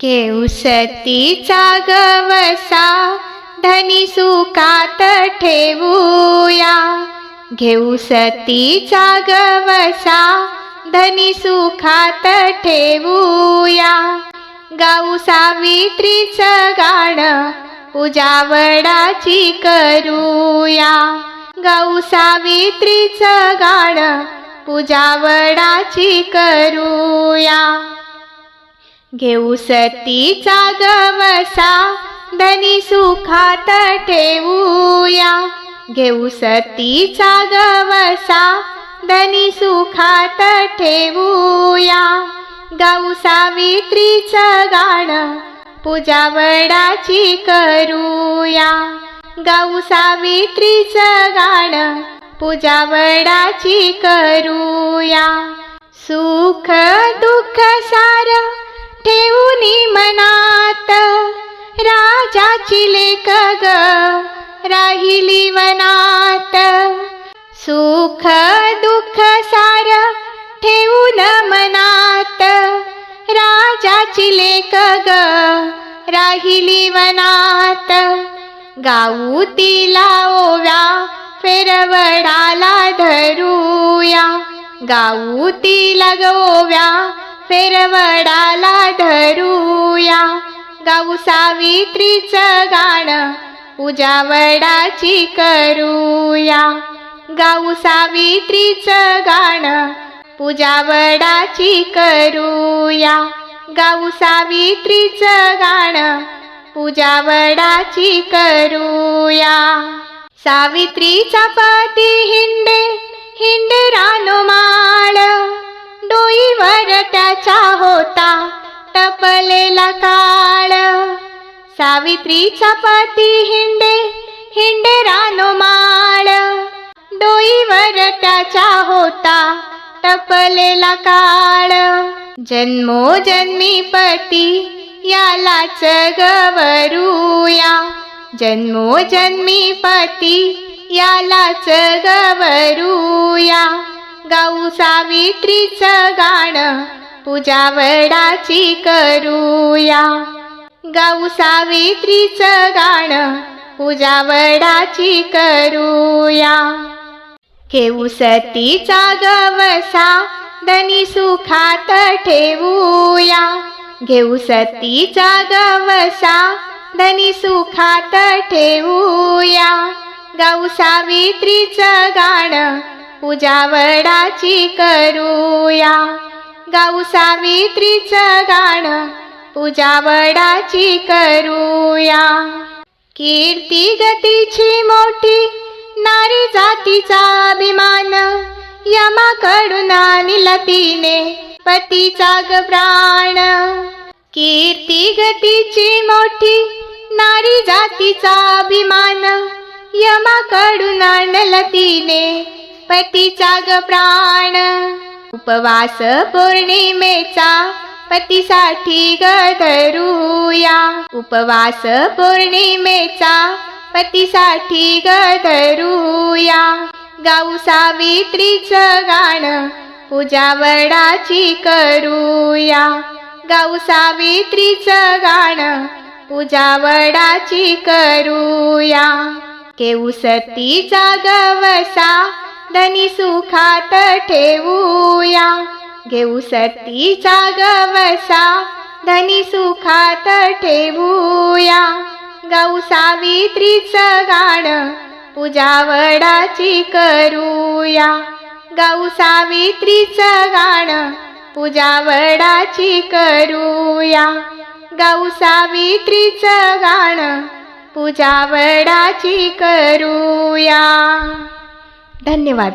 घेऊ सतीचा गवसा धनी सुखात ठेवूया. घेऊ सतीचा गवसा धनी सुखात ठेवूया. गाऊ सावित्रीचं गाणं पूजा वडाची करूया. गाऊ सावित्रीचं गाणं पूजा वडाची करूया. घेऊ सतीचा गवसा धनी सुखात ठेवूया. घेऊ सतीचा गवसा धनी सुखात ठेवूया. गाऊ सावित्रीचं गाणं पूजा वडाची करूया. गाऊ सावित्रीचं गाणं पूजा वडाची करूया. सुख दुःख सारं ठेवूनी मनात राजाची लेख ग राहिली वनात. सुख दुःख सार ठेवून मनात राजाची लेख ग राहिली वनात. गाऊ तिला ओव्या फेरवडाला धरूया. गाऊ तिला गोव्या फेरवडाला धरूया. गाऊ सावित्रीचं गाणं उजावडाची करूया. गाऊ सावित्रीचं गाणं पूजावडाची करूया. गाऊ सावित्रीचं गाणं पूजावडाची करूया. सावित्रीचा पती हिंडे हिंडे रानोमाळ त्याचा होता टपलेला काळ. सावित्रीचा पती हिंडे हिंडे रानो माळ. डोईवर त्याचा होता टपलेला काळ. जन्मोजन्मी पती यालाच गवरूया. जन्मोजन्मी पती यालाच गवरूया. गाऊ सावित्रीचं गाणं पूजा वडाची करूया. गाऊ सावित्रीचं गाणं पूजा वडाची करूया. घेऊ सतीचा गवसा धनी सुखात ठेवूया. घेऊ सतीचा गवसा धनी सुखात ठेवूया. गाऊ सावित्रीचं गाणं पूजा वडाची करूया. गाऊ सावित्रीचं गाणं पूजा वडाची करूया. कीर्ती गतीची मोठी नारी जातीचा अभिमान यमाकडून आणला तिने पतीचा ग प्राण. कीर्ती गतीची मोठी नारी जातीचा अभिमान यमाकडून आणला तिने पतीचा ग प्राण. उपवास पौर्णिमेचा पतीसाठी ग धरूया. उपवास पौर्णिमेचा पतीसाठी ग धरूया. गाऊ सावित्रीचं गाणं पूजा वडाची करूया. गाऊ सावित्रीचं गाणं पूजा वडाची करूया. केऊ सतीचा गवसा धनी सुखात ठेवूया. घेऊ सतीचा गवसा. धनी सुखात ठेवूया. गाऊ सावित्रीचं गाणं. पूजा वडाची करूया. गाऊ सावित्रीचं गाणं. पूजा वडाची करूया. गाऊ सावित्रीचं गाणं. पूजा वडाची करूया. धन्यवाद.